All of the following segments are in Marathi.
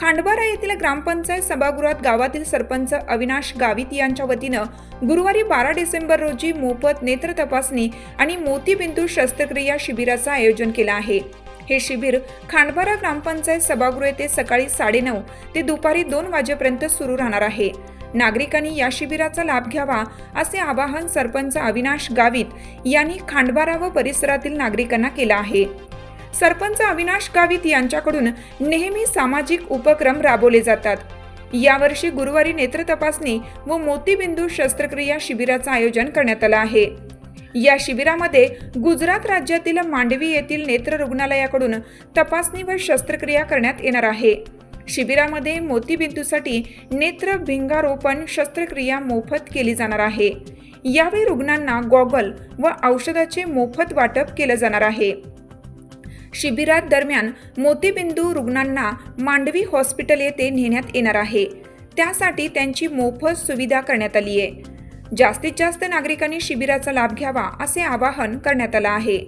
खांडबारा येथील ग्रामपंचायत सभागृहात गावातील सरपंच अविनाश गावित यांच्या वतीनं गुरुवारी बारा डिसेंबर रोजी मोफत नेत्र तपासणी आणि मोतीबिंदू शस्त्रक्रिया शिबिराचं आयोजन केलं आहे. हे शिबिर खांडबारा ग्रामपंचायत सभागृह येथे सकाळी साडेनऊ ते दुपारी दोन वाजेपर्यंत सुरू राहणार आहे. नागरिकांनी या शिबिराचा लाभ घ्यावा असे आवाहन सरपंच अविनाश गावित यांनी खांडबारा व परिसरातील नागरिकांना केलं आहे. सरपंच अविनाश गावित यांच्याकडून नेहमी सामाजिक उपक्रम राबवले जातात. यावर्षी गुरुवारी नेत्र तपासणी व मोतीबिंदू शस्त्रक्रिया शिबिराचं आयोजन करण्यात आलं आहे. या शिबिरामध्ये गुजरात राज्यातील मांडवी येथील नेत्र रुग्णालयाकडून तपासणी व शस्त्रक्रिया करण्यात येणार आहे. शिबिरामध्ये मोतीबिंदूसाठी नेत्र भिंगारोपण शस्त्रक्रिया मोफत केली जाणार आहे. यावेळी रुग्णांना गॉगल व औषधाचे मोफत वाटप केलं जाणार आहे. शिबिरात दरम्यान मोतीबिंदू रुग्णांना मांडवी हॉस्पिटल येथे नेण्यात येणार आहे. त्यासाठी त्यांची मोफत सुविधा करण्यात आली आहे. जास्तीत जास्त नागरिकांनी शिबिराचा लाभ घ्यावा असे आवाहन करण्यात आलं आहे.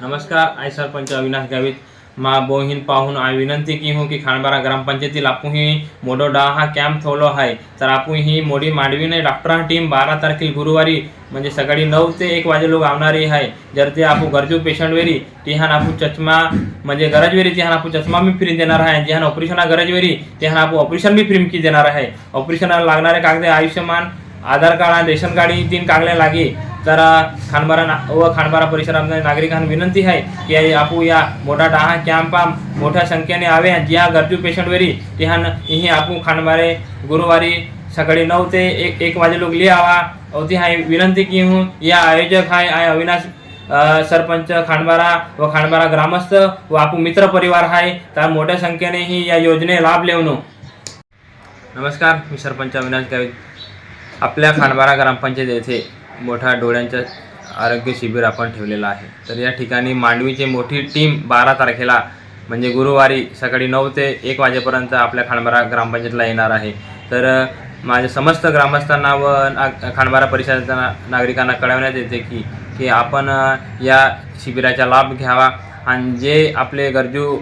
नमस्कार आय सरपंच अविनाश गावित. मा बोहीन पाहून विनंती की हूँ की खानबारा ग्रामपंचायतील आपूही मोडोडा मोडो डा हा कॅम्प ठेवलो आहे तर आपण ही मोडी मांडवीने डॉक्टर हा टीम बारा तारखेला गुरुवारी म्हणजे सकाळी नऊ ते एक वाजे लोक आवणारी आहे जर ते आपण गरजू पेशंट वेरी तिहान आपण चष्मा म्हणजे गरज वेरी तिहान आपण चष्मा बी फ्री देणार आहे. जिहान ऑपरेशन गरजवेरी तिहान आपण ऑपरेशन बी फ्री की देणार आहे. ऑपरेशनला लागणारे कागदे आयुष्यमान आधार कार्ड आणि रेशन कार्ड ही तीन कागदे लागे. तर खानबारा ना व खानबारा परिसरामध्ये नागरिकांना विनंती आहे की आपू या मोठा डहा कॅम्प मोठ्या संख्येने आवे ज्या गरजू पेशंट वेरी तिहान ही आपू खानबारे गुरुवारी सकाळी नऊ ते एक एक वाजे लोक ले आवा. होती हाय विनंती की हूँ या आयोजक हाय आय अविनाश सरपंच खांडबारा व खांडबारा ग्रामस्थ व आपू मित्र परिवार आहे तर मोठ्या संख्येने ही या योजने लाभ लेवनो. नमस्कार मी सरपंच अविनाश गावित आपल्या खांडबारा ग्रामपंचायत येथे. मोठा डोळ्यांच्या आरोग्य शिबिर आपण ठेवलेलं आहे. तर या ठिकाणी मांडवीची मोठी टीम बारा तारखेला म्हणजे गुरुवारी सकाळी नऊ ते एक वाजेपर्यंत आपल्या खांडबारा ग्रामपंचायतला येणार आहे. तर माझ्या समस्त ग्रामस्थांना व ना- खांडबारा परिसराच्या नागरिकांना कळवण्यात येते की की आपण या शिबिराचा लाभ घ्यावा. आणि जे आपले गरजू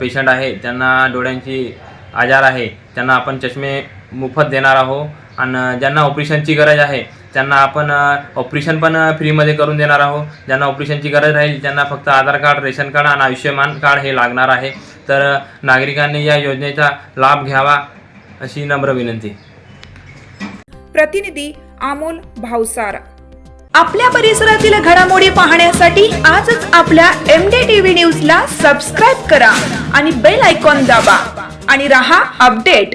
पेशंट आहे त्यांना डोळ्यांची आजार आहे त्यांना आपण चष्मे मोफत देणार आहोत. आणि ज्यांना ऑपरेशनची गरज आहे त्यांना आपण ऑपरेशन पण फ्रीमध्ये करून देणार आहोत. ज्यांना ऑपरेशनची गरज राहील त्यांना फक्त आधार कार्ड रेशन कार्ड आणि आयुष्यमान कार्ड हे लागणार आहे. तर नागरिकांनी या योजनेचा लाभ घ्यावा अशी नम्र विनंती. प्रतिनिधी अमोल भावसार. आपल्या परिसरातील घडामोडी पाहण्यासाठी आजच आपल्या एम डी टीव्ही न्यूजला सबस्क्राईब करा आणि बेल आयकॉन दाबा. आणि रहा अपडेट